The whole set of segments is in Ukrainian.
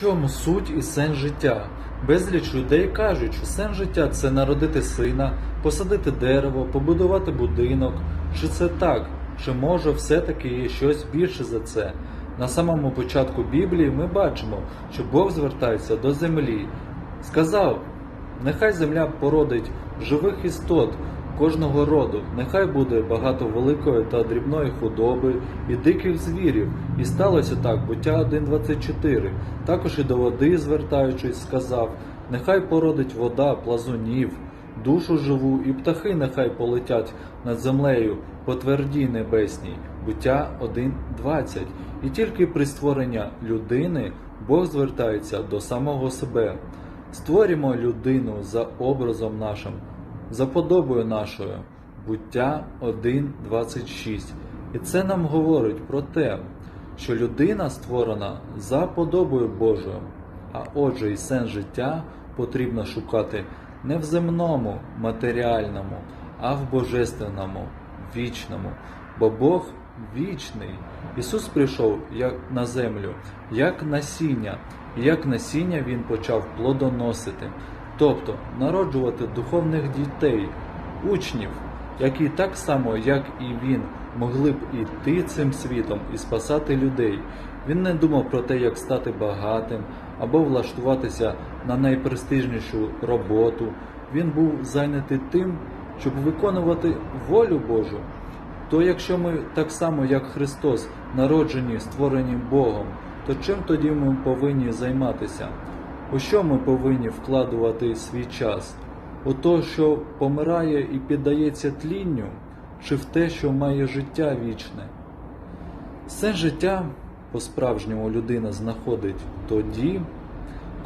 Чому суть і сенс життя? Безліч людей кажуть, що сенс життя це народити сина, посадити дерево, побудувати будинок. Чи це так? Чи може все-таки є щось більше за це? На самому початку Біблії ми бачимо, що Бог звертається до землі. Сказав: нехай земля породить живих істот кожного роду, нехай буде багато великої та дрібної худоби і диких звірів. І сталося так, буття 1.24. Також і до води, звертаючись, сказав: Нехай породить вода плазунів, душу живу, і птахи нехай полетять над землею по твердій небесній. Буття 1.20. І тільки при створенні людини Бог звертається до самого себе. Створімо людину за образом нашим, за подобою нашою. Буття 1.26. І це нам говорить про те, що людина створена за подобою Божою, а отже, і сенс життя потрібно шукати не в земному, матеріальному, а в божественному, вічному, бо Бог вічний. Ісус прийшов як на землю, як насіння, і як насіння Він почав плодоносити, тобто народжувати духовних дітей, учнів, які так само, як і він, могли б іти цим світом і спасати людей. Він не думав про те, як стати багатим або влаштуватися на найпрестижнішу роботу. Він був зайнятий тим, щоб виконувати волю Божу. То якщо ми так само, як Христос, народжені, створені Богом, то чим тоді ми повинні займатися? У що ми повинні вкладувати свій час? У то, що помирає і піддається тлінню, чи в те, що має життя вічне? Все життя по-справжньому людина знаходить тоді,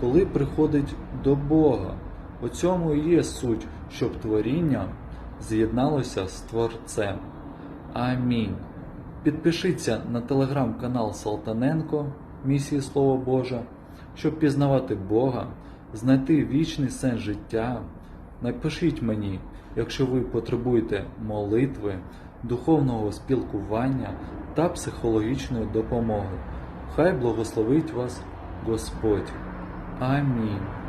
коли приходить до Бога. У цьому і є суть, щоб творіння з'єдналося з Творцем. Амінь. Підпишіться на телеграм-канал Салтаненко Місії Слово Боже, щоб пізнавати Бога, знайти вічний сенс життя. Напишіть мені, якщо ви потребуєте молитви, духовного спілкування та психологічної допомоги. Хай благословить вас Господь. Амінь.